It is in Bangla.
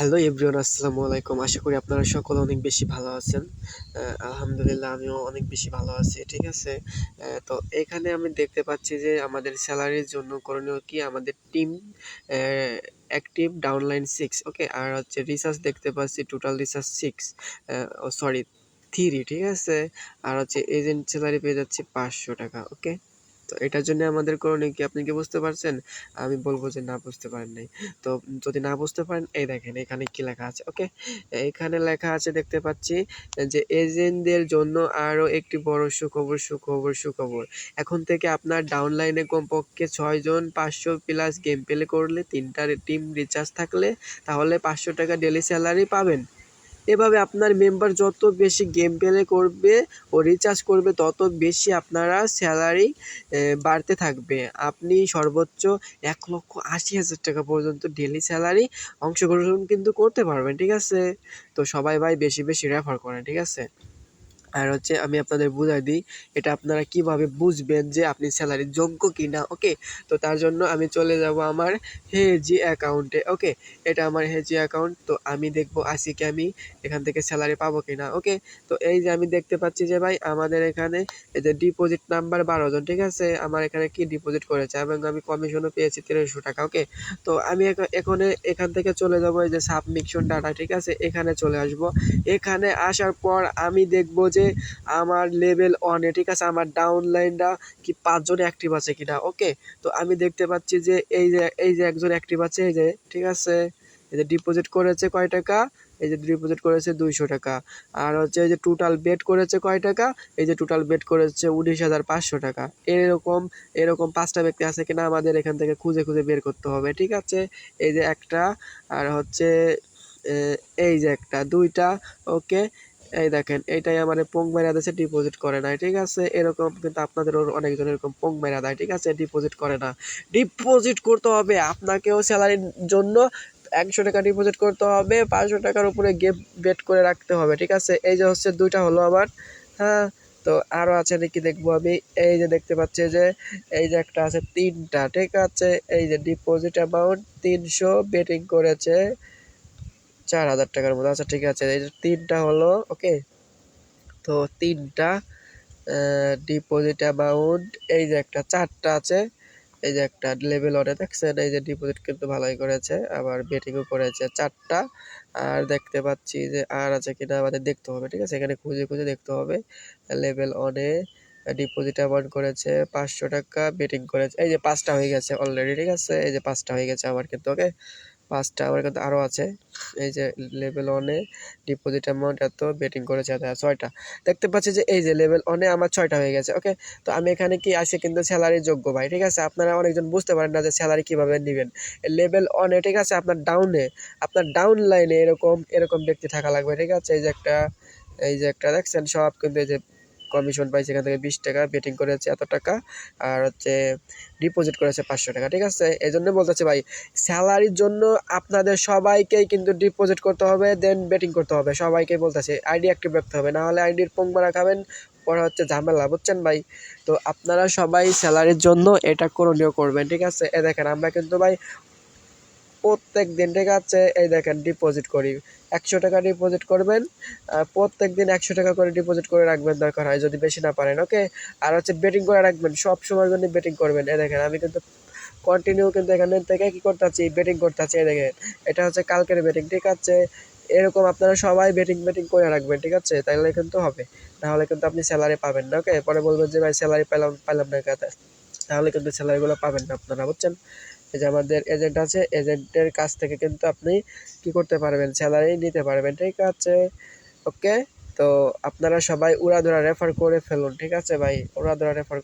হ্যালো এভরিওয়ান, আসসালামু আলাইকুম। আশা করি আপনারা সকলে অনেক বেশি ভালো আছেন। আলহামদুলিল্লাহ, আমিও অনেক বেশি ভালো আছি, ঠিক আছে? তো এখানে আমি দেখতে পাচ্ছি যে আমাদের স্যালারির জন্য করণীয় কি? আমাদের team active, downline six, okay? আর হচ্ছে রিসার্চ দেখতে পাচ্ছি, টোটাল রিসার্চ সিক্স ও সরি, থ্রি, ঠিক আছে? আর হচ্ছে এজেন্ট স্যালারি পেয়ে যাচ্ছে পাঁচশো টাকা, ওকে? তো এটার জন্য আমাদের করণীয় কি? আপনি কি বুঝতে পারছেন? আমি বলব যে না, বুঝতে পারেন নাই। তো যদি না বুঝতে পারেন, এই দেখেন, এখানে কি লেখা আছে, ওকে? এখানে লেখা আছে, দেখতে পাচ্ছি যে এজেন্টদের জন্য আরও একটি বড় সুখবর সুখবর সুখবর। এখন থেকে আপনার ডাউনলাইনে কমপক্ষে ছয়জন পাঁচশো প্লাস গেম প্লে করলে তিনটা টিম রিচার্জ থাকলে তাহলে পাঁচশো টাকা ডেলি স্যালারি পাবেন। এভাবে আপনার মেম্বার যত বেশি গেম প্লে করবে ও রিচার্জ করবে, তত বেশি আপনারা স্যালারি বাড়তে থাকবে। আপনি সর্বোচ্চ এক লক্ষ আশি হাজার টাকা পর্যন্ত ডেলি স্যালারি অংশগ্রহণ কিন্তু করতে পারবেন, ঠিক আছে? তো সবাই ভাই বেশি বেশি রেফার করেন, ঠিক আছে? আর হচ্ছে আমি আপনাদের বুঝাই দিই, এটা আপনারা কীভাবে বুঝবেন যে আপনি স্যালারির যোগ্য কি না ওকে তো তার জন্য আমি চলে যাব আমার হেজি অ্যাকাউন্টে ওকে এটা আমার হেজি অ্যাকাউন্ট তো আমি দেখব আসি কি আমি এখান থেকে স্যালারি পাবো কি না ওকে তো এই যে আমি দেখতে পাচ্ছি যে ভাই, আমাদের এখানে এই যে ডিপোজিট নাম্বার বারো জন, ঠিক আছে? আমার এখানে কি ডিপোজিট করেছে? এবং আমি কমিশনও পেয়েছি তেরোশো টাকা ওকে তো আমি এখ- এখানে, এখান থেকে চলে যাব এই যে সাবমিশন ডাটা ঠিক আছে? এখানে চলে আসব। এখানে আসার পর আমি দেখব যে আমার লেভেল ওয়ানে ঠিক আছে? আমার ডাউনলাইনটা কি পাঁচজন অ্যাক্টিভ আছে কিনা ওকে তো আমি দেখতে পাচ্ছি যে এই যে এই যে একজন অ্যাক্টিভ আছে, এই যে, ঠিক আছে? এই যে ডিপোজিট করেছে কয় টাকা? এই যে ডিপোজিট করেছে দুইশো টাকা। আর হচ্ছে এই যে টোটাল বেড করেছে কয় টাকা? এই যে টোটাল বেড করেছে উনিশ হাজার পাঁচশো টাকা। এরকম এরকম পাঁচটা ব্যক্তি আছে কিনা আমাদের এখান থেকে খুঁজে খুঁজে বের করতে হবে, ঠিক আছে? এই যে একটা, আর হচ্ছে এই যে একটা, দুইটা ওকে এই দেখেন, এটাই আমার পোং মেরা দিয়েছে ডিপোজিট করে না ঠিক আছে? এরকম কিন্তু আপনাদেরও অনেকজন এরকম পোং মেরা দেয়, ঠিক আছে? ডিপোজিট করে না। ডিপোজিট করতে হবে আপনাকেও স্যালারির জন্য একশো টাকা ডিপোজিট করতে হবে, পাঁচশো টাকার উপরে গেম বেট করে রাখতে হবে, ঠিক আছে? এই যে হচ্ছে দুইটা হলো আমার হ্যাঁ? তো আরও আছে নাকি দেখব আমি? এই যে দেখতে পাচ্ছি যে, এই যে একটা আছে তিনটা, ঠিক আছে? এই যে ডিপোজিট অ্যামাউন্ট তিনশো বেটিং করেছে চার হাজার টাকার মতো। আচ্ছা ঠিক আছে। এই তিনটা হলো ওকে তো তিনটা ডিপোজিট অ্যামাউন্ট এই যে একটা, চারটা আছে। এই যে একটা লেভেল ওয়ানে দেখছেন? এই যে ডিপোজিট কিন্তু ভালোই করেছে, আবার বেটিংও করেছে চারটা। আর দেখতে পাচ্ছি যে আর আছে কিনা আমাদের দেখতে হবে, ঠিক আছে? এখানে খুঁজে খুঁজে দেখতে হবে। লেভেল ওয়ানে ডিপোজিট অ্যামাউন্ট করেছে পাঁচশো টাকা বেটিং করেছে, এই যে পাঁচটা হয়ে গেছে অলরেডি ঠিক আছে? এই যে পাঁচটা হয়ে গেছে আমার কিন্তু ওকে পাঁচটা আমার কিন্তু আরও আছে। এই যে লেভেল ওয়ানে ডিপোজিট অ্যামাউন্ট এত বেটিং করেছে এত, ছয়টা। দেখতে পাচ্ছি যে এই যে লেভেল ওয়ানে আমার ছয়টা হয়ে গেছে ওকে তো আমি এখানে কি আছে কিন্তু স্যালারি যোগ্য ভাই, ঠিক আছে? আপনারা অনেকজন বুঝতে পারেন না যে স্যালারি কীভাবে নেবেন। লেভেল ওয়ানে ঠিক আছে? আপনার ডাউনে আপনার ডাউন লাইনে এরকম এরকম ব্যক্তি থাকা লাগবে, ঠিক আছে? এই যে একটা, এই যে একটা দেখছেন, সব কিন্তু এই যে কমিশন পাইছে এখান থেকে বিশ টাকা বেটিং করেছে এত টাকা, আর হচ্ছে ডিপোজিট করেছে পাঁচশো টাকা, ঠিক আছে? এই জন্য বলতেছে ভাই স্যালারির জন্য আপনাদের সবাইকেই কিন্তু ডিপোজিট করতে হবে দেন বেটিং করতে হবে, সবাইকে বলতেছে আইডি অ্যাক্টিভ রাখতে হবে, না হলে আইডির পোং মারা খাবেন, পরে হচ্ছে ঝামেলা, বুঝছেন ভাই? তো আপনারা সবাই স্যালারির জন্য এটা করণীয় করবেন, ঠিক আছে? এ দেখেন, আমরা কিন্তু ভাই প্রত্যেক দিন ঠিক আছে? এই দেখেন ডিপোজিট করি। একশো টাকা ডিপোজিট করবেন প্রত্যেক দিন একশো টাকা করে ডিপোজিট করে রাখবেন, দরকার হয়, যদি বেশি না পারেন ওকে আর হচ্ছে বেটিং করে রাখবেন, সব সময়ের জন্য বেটিং করবেন। এ দেখেন, আমি কিন্তু কন্টিনিউ কিন্তু এখানে থেকে কী করতে আছি বেটিং করতে আছি এই দেখেন। এটা হচ্ছে কালকের বেটিং ঠিক আছে? এরকম আপনারা সবাই বেটিং বেটিং করে রাখবেন, ঠিক আছে? তাহলে কিন্তু হবে। নাহলে কিন্তু আপনি স্যালারি পাবেন না ওকে পরে বলবেন যে, ভাই স্যালারি পেলাম পেলাম না তাহলে কিন্তু স্যালারিগুলো পাবেন না আপনারা, বুঝছেন? এই যে আমাদের এজেন্ট আছে এজেন্টের কাছ থেকে কিন্তু আপনি কি করতে পারবেন? স্যালারি নিতে পারবেন, ঠিক আছে? ওকে তো আপনারা সবাই উড়াধুরা রেফার করে ফেলুন, ঠিক আছে ভাই? উড়াধুরা রেফার